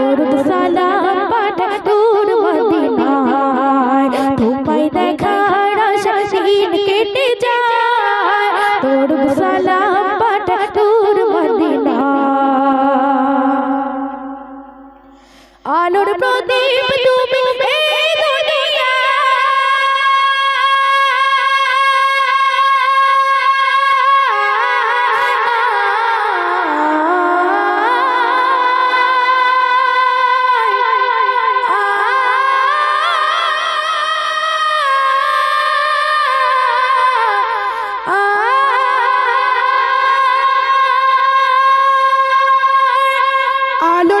দরুদ সালাম পাঠা তোর মদিনায়। তোমায় দেখার আশা দিন কেটে যায়। দরুদ সালাম পাঠা তোর মদিনায়। আলোর প্রদীপ তুমি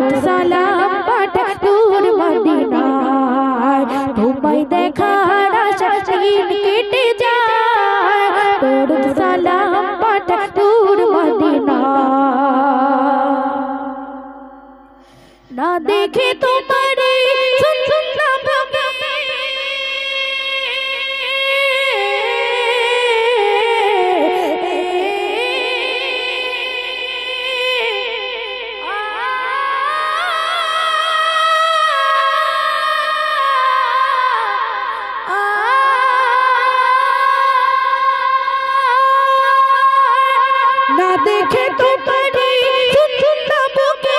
তোর সালাম পাঠা তোর মদিনায় তোমায় দেখার আশা দিন কেটে যায় তোর সালাম পাঠা তোর মদিনায় না দেখে তোমারে সুন্দর দেখে তোমারে সুন্দর বুকে।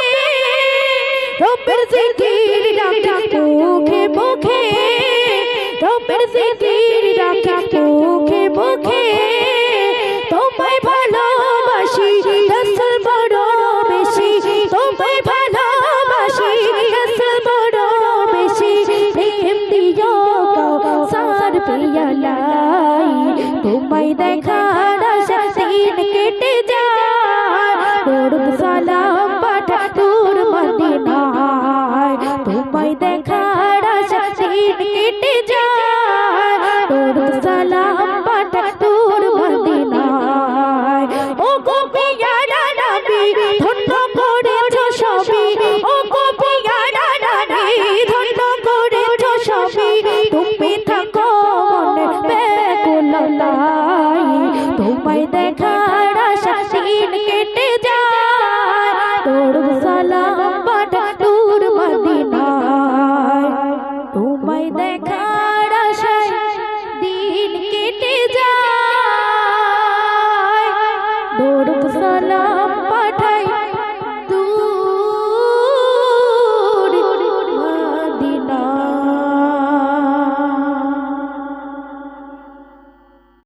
রবের জিকির রাখি মুখে মুখে। রবের জিকির রাখি মুখে মুখে। তোমায় ভালোবাসি রসল বড় বেশি। তোমায় ভালোবাসি রসল বড় বেশি। প্রেম দিও সার পিয়ালাই। তোমায় দেখার